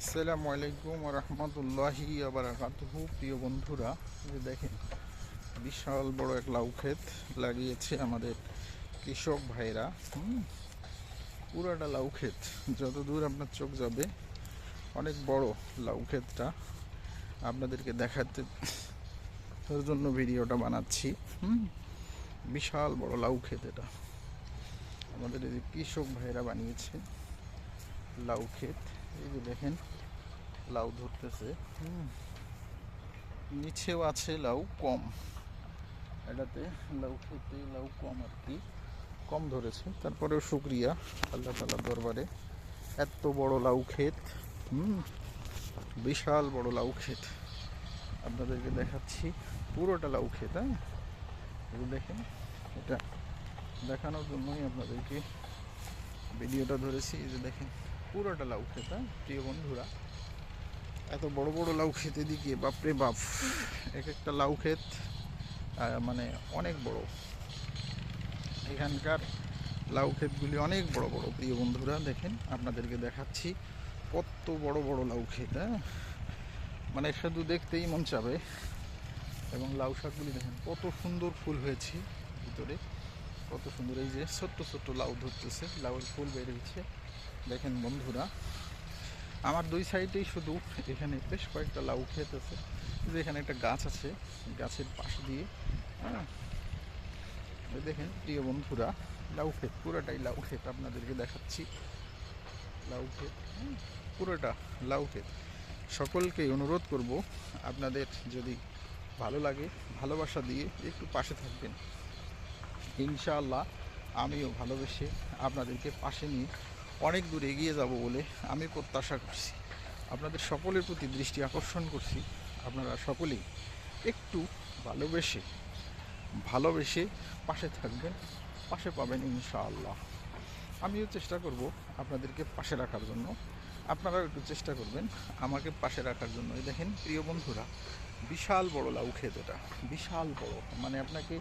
আসসালামু আলাইকুম রহমতুল্লাহি আবরাকাতুহু প্রিয় বন্ধুরা যে দেখেন, বিশাল বড় এক লাউ ক্ষেত লাগিয়েছে আমাদের কৃষক ভাইরা পুরাটা লাউ ক্ষেত যত দূর আপনার চোখ যাবে, অনেক বড় লাউ ক্ষেতটা আপনাদেরকে দেখাতে, তার জন্য ভিডিওটা বানাচ্ছি বিশাল বড় লাউ ক্ষেত এটা। আমাদের এই কৃষক ভাইরা বানিয়েছে লাউ ক্ষেত। এই যে দেখেন, লাউ ধরতেছে। নিচেও আছে লাউ কম। এটাতে লাউ খেতে লাউ কম আর কি। কম ধরেছে। তারপরেও শুক্রিয়া আল্লাহ তালার দরবারে। এত বড় লাউ ক্ষেত, হুম। বিশাল বড় লাউ ক্ষেত। আপনাদেরকে দেখাচ্ছি পুরোটা লাউ ক্ষেত হ্যাঁ। দেখেন, এটা দেখানোর জন্যই আপনাদেরকে ভিডিওটা ধরেছি। এই যে দেখেন পুরোটা লাউ ক্ষেত হ্যাঁ? প্রিয় বন্ধুরা। এত বড় বড় লাউ খেতে দিকে বাপরে বাপ এক একটা লাউ ক্ষেত মানে অনেক বড়। এখানকার লাউ ক্ষেতগুলি অনেক বড় বড় প্রিয় বন্ধুরা দেখেন আপনাদেরকে দেখাচ্ছি কত বড় বড় লাউ ক্ষেত হ্যাঁ? মানে শুধু দেখতেই মন চাবে। এবং লাউ শাকগুলি দেখেন কত সুন্দর ফুল হয়েছে ভিতরে। কত সুন্দর এই যে ছোট্ট ছোট্ট লাউ ধরতেছে লাউয়ের ফুল বেরিয়েছে দেখেন বন্ধুরা, আমার দুই সাইডেই শুধু এখানে বেশ কয়েকটা লাউ ক্ষেত আছে। যে এখানে একটা গাছ আছে, গাছের পাশ দিয়ে হ্যাঁ। দেখেন, প্রিয় বন্ধুরা, লাউ ক্ষেত, পুরোটাই লাউ ক্ষেত আপনাদেরকে দেখাচ্ছি। লাউ ক্ষেত পুরোটা লাউ ক্ষেত। সকলকে অনুরোধ করব, আপনাদের যদি ভালো লাগে, ভালোবাসা দিয়ে একটু পাশে থাকবেন। ইনশাআল্লাহ, আমিও ভালোবেসে আপনাদেরকে পাশে নিয়ে অনেক দূর এগিয়ে যাব বলে আমি প্রত্যাশা করছি। আপনাদের সকলের প্রতি দৃষ্টি আকর্ষণ করছি। আপনারা সকলেই একটু ভালোবেসে ভালোবেসে পাশে থাকবেন, পাশে পাবেন ইনশাআল্লাহ। আমিও চেষ্টা করব আপনাদেরকে পাশে রাখার জন্য। আপনারাও একটু চেষ্টা করবেন আমাকে পাশে রাখার জন্য। দেখেন, প্রিয় বন্ধুরা, বিশাল বড় লাউ ক্ষেত এটা। বিশাল বড়। মানে আপনাকে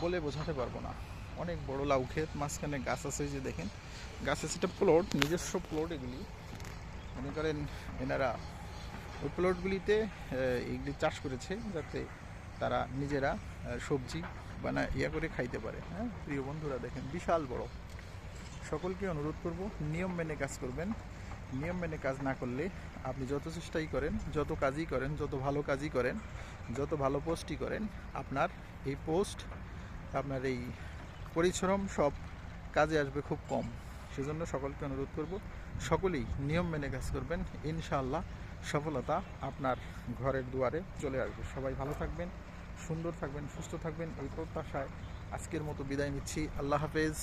বলে বোঝাতে পারব না। অনেক বড় লাউ ক্ষেত, মাঝখানে গাছ আছে যে দেখেন। গাছ আছে এটা প্লট নিজস্ব প্লট এগুলি। মনে করেন এনারা ওই প্লটগুলিতে এগুলি চাষ করেছে যাতে তারা নিজেরা সবজি বানা, ইয়া করে খাইতে পারে। হ্যাঁ প্রিয় বন্ধুরা দেখেন, বিশাল বড়। সকলকে অনুরোধ করব, নিয়ম মেনে কাজ করবেন। নিয়ম মেনে কাজ না করলে আপনি যত চেষ্টাই করেন, যত কাজই করেন, যত ভালো কাজই করেন, যত ভালো পোস্টই করেন, আপনার এই পোস্ট, আপনার এই পরিশ্রম সব কাজে আসবে খুব কম। সেজন্য সকলকে অনুরোধ করব, সকলেই নিয়ম মেনে কাজ করবেন। ইনশাআল্লাহ সফলতা আপনার ঘরের দুয়ারে চলে আসবে। সবাই ভালো থাকবেন, সুন্দর থাকবেন, সুস্থ থাকবেন এই প্রত্যাশায় আজকের মতো বিদায় নিচ্ছি। আল্লাহ হাফেজ।